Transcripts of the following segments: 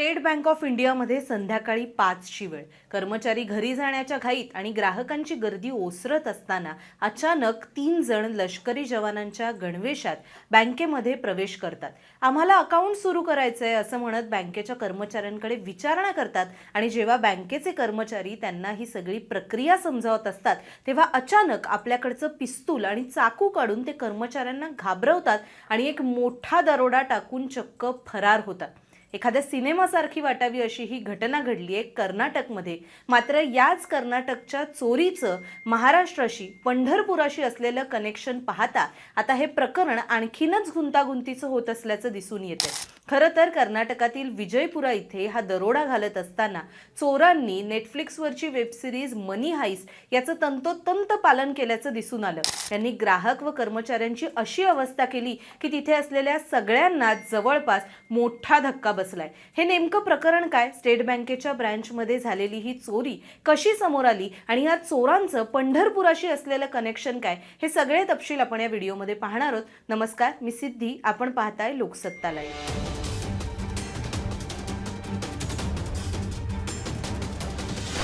State bank of इंडियामध्ये संध्याकाळी पाचची वेळ. कर्मचारी घरी जाण्याच्या घाईत आणि ग्राहकांची गर्दी ओसरत असताना अचानक तीन जण लष्करी जवानांच्या गणवेशात बँकेमध्ये प्रवेश करतात. आम्हाला अकाउंट सुरू करायचं आहे असं म्हणत बँकेच्या कर्मचाऱ्यांकडे विचारणा करतात आणि जेव्हा बँकेचे कर्मचारी त्यांना ही सगळी प्रक्रिया समजावत असतात तेव्हा अचानक आपल्याकडचं पिस्तूल आणि चाकू काढून ते कर्मचाऱ्यांना घाबरवतात आणि एक मोठा दरोडा टाकून चक्क फरार होतात. एखाद्या सिनेमासारखी वाटावी अशी ही घटना घडली आहे कर्नाटकमध्ये. मात्र याच कर्नाटकच्या चोरीचं महाराष्ट्राशी पंढरपुराशी असलेलं कनेक्शन पाहता आता हे प्रकरण आणखीनच गुंतागुंतीचं होत असल्याचं दिसून येते खरं तर कर्नाटकातील विजयपुरा इथे हा दरोडा घालत असताना चोरांनी नेटफ्लिक्सवरची वेबसिरीज मनी हाईस याचं तंतोतंत पालन केल्याचं दिसून आलं. त्यांनी ग्राहक व कर्मचाऱ्यांची अशी अवस्था केली की तिथे असलेल्या सगळ्यांना जवळपास मोठा धक्का बसलाय. हे नेमकं प्रकरण काय? स्टेट बँकेच्या ब्रँचमध्ये झालेली ही चोरी कशी समोर आली? आणि या चोरांचं पंढरपुराशी असलेलं कनेक्शन काय? हे सगळे तपशील आपण या व्हिडिओमध्ये पाहणार आहोत. नमस्कार मी सिद्धी. आपण पाहताय Loksatta live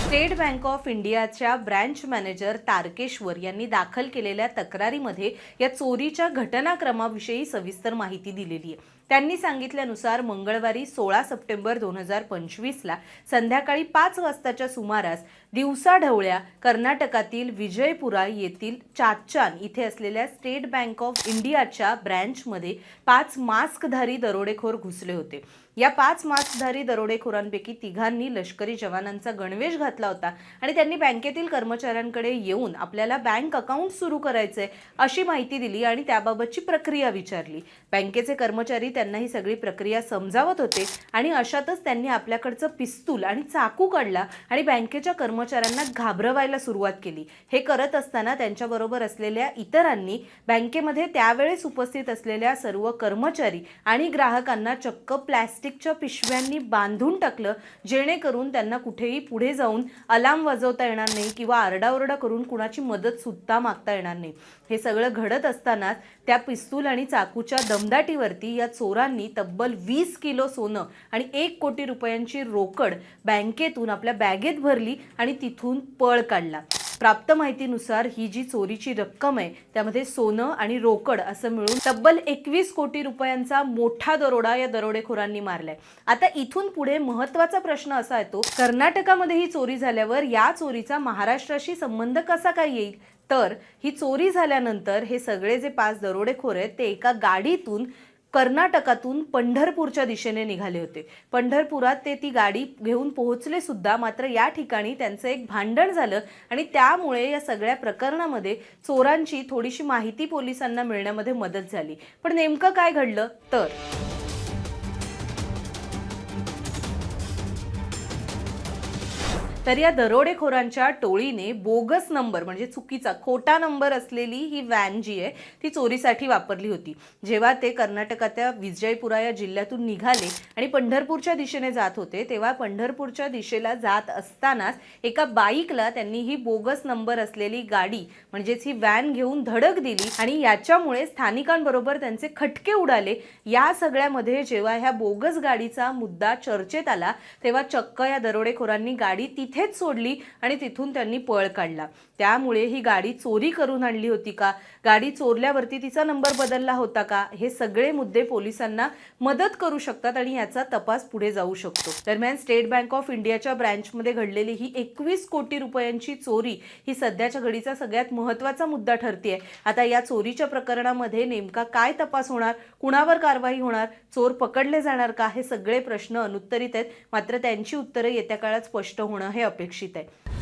state bank of इंडियाच्या ब्रँच मॅनेजर तारकेश्वर यांनी दाखल केलेल्या तक्रारीमध्ये या चोरीच्या घटनाक्रमाविषयी सविस्तर माहिती दिलेली आहे. त्यांनी सांगितल्यानुसार मंगळवारी सोळा सप्टेंबर दोन हजार पंचवीसला संध्याकाळी पाच वाजताच्या सुमारास दिवसाढवळ्या कर्नाटकातील विजयपुरा येथील चाचान इथे असलेल्या स्टेट बँक ऑफ इंडियाच्या ब्रँचमध्ये पाच मास्कधारी दरोडेखोर घुसले होते. या पाच मास्कधारी दरोडेखोरांपैकी तिघांनी लष्करी जवानांचा गणवेश घातला होता आणि त्यांनी बँकेतील कर्मचाऱ्यांकडे येऊन आपल्याला बँक अकाउंट सुरू करायचंय अशी माहिती दिली आणि त्याबाबतची प्रक्रिया विचारली. बँकेचे कर्मचारी त्यांना ही सगळी प्रक्रिया समजावत होते आणि अशातच त्यांनी आपल्याकडचं पिस्तूल आणि चाकू काढला आणि बँकेच्या कर्मचाऱ्यांना घाबरवायला सुरुवात केली. हे करत असताना त्यांच्याबरोबर असलेल्या इतरांनी बँकेमध्ये त्यावेळेस उपस्थित असलेल्या सर्व कर्मचारी आणि ग्राहकांना चक्क प्लॅस्टिकच्या पिशव्यांनी बांधून टाकलं जेणेकरून त्यांना कुठेही पुढे जाऊन अलार्म वाजवता येणार नाही किंवा आरडाओरडा करून कुणाची मदत सुद्धा मागता येणार नाही. हे सगळं घडत असतानाच त्या पिस्तूल आणि चाकूच्या दमदाटीवरती या चोरांनी तब्बल वीस किलो सोनं आणि एक कोटी रुपयांची रोकड बँकेतून आपल्या बॅगेत भरली आणि तिथून पळ काढला. प्राप्त माहितीनुसार ही जी चोरीची रक्कम आहे त्यामध्ये सोनं आणि रोकड असं मिळून तब्बल एकवीस कोटी रुपयांचा मोठा दरोडा या दरोडेखोरांनी मारलाय. आता इथून पुढे महत्त्वाचा प्रश्न असा येतो कर्नाटकामध्ये ही चोरी झाल्यावर या चोरीचा महाराष्ट्राशी संबंध कसा काय येईल? तर ही चोरी झाल्यानंतर हे सगळे जे पाच दरोडेखोर आहेत ते एका गाडीतून कर्नाटकातून पंढरपूरच्या दिशेने निघाले होते. पंढरपुरात ते ती गाडी घेऊन पोहोचले सुद्धा मात्र या ठिकाणी त्यांचं एक भांडण झालं आणि त्यामुळे या सगळ्या प्रकरणामध्ये चोरांची थोडीशी माहिती पोलिसांना मिळण्यामध्ये मदत झाली. पण नेमकं काय घडलं? तर तर या दरोडेखोरांच्या टोळीने बोगस नंबर म्हणजे चुकीचा खोटा नंबर असलेली ही व्हॅन जी आहे ती चोरीसाठी वापरली होती. जेव्हा ते कर्नाटकाच्या विजयपुरा या जिल्ह्यातून निघाले आणि पंढरपूरच्या दिशेने जात होते तेव्हा पंढरपूरच्या दिशेला जात असतानाच एका बाईकला त्यांनी ही बोगस नंबर असलेली गाडी म्हणजेच ही व्हॅन घेऊन धडक दिली आणि याच्यामुळे स्थानिकांबरोबर त्यांचे खटके उडाले. या सगळ्यामध्ये जेव्हा ह्या बोगस गाडीचा मुद्दा चर्चेत आला तेव्हा चक्क या दरोडेखोरांनी गाडी तिथेच सोडली आणि तिथून त्यांनी पळ काढला. त्यामुळे ही गाडी चोरी करून आणली होती का? गाडी चोरल्यावरती तिचा नंबर बदलला होता का? हे सगळे मुद्दे पोलिसांना मदत करू शकतात आणि याचा तपास पुढे जाऊ शकतो. दरम्यान स्टेट बँक ऑफ इंडियाच्या ब्रँचमध्ये घडलेली ही एकवीस कोटी रुपयांची चोरी ही सध्याच्या घडीचा सगळ्यात महत्त्वाचा मुद्दा ठरते आता या चोरीच्या प्रकरणामध्ये नेमका काय तपास होणार? कुणावर कारवाई होणार? चोर पकडले जाणार का? हे सगळे प्रश्न अनुत्तरित आहेत. मात्र त्यांची उत्तरं येत्या काळात स्पष्ट होणं हे अपेक्षित आहे.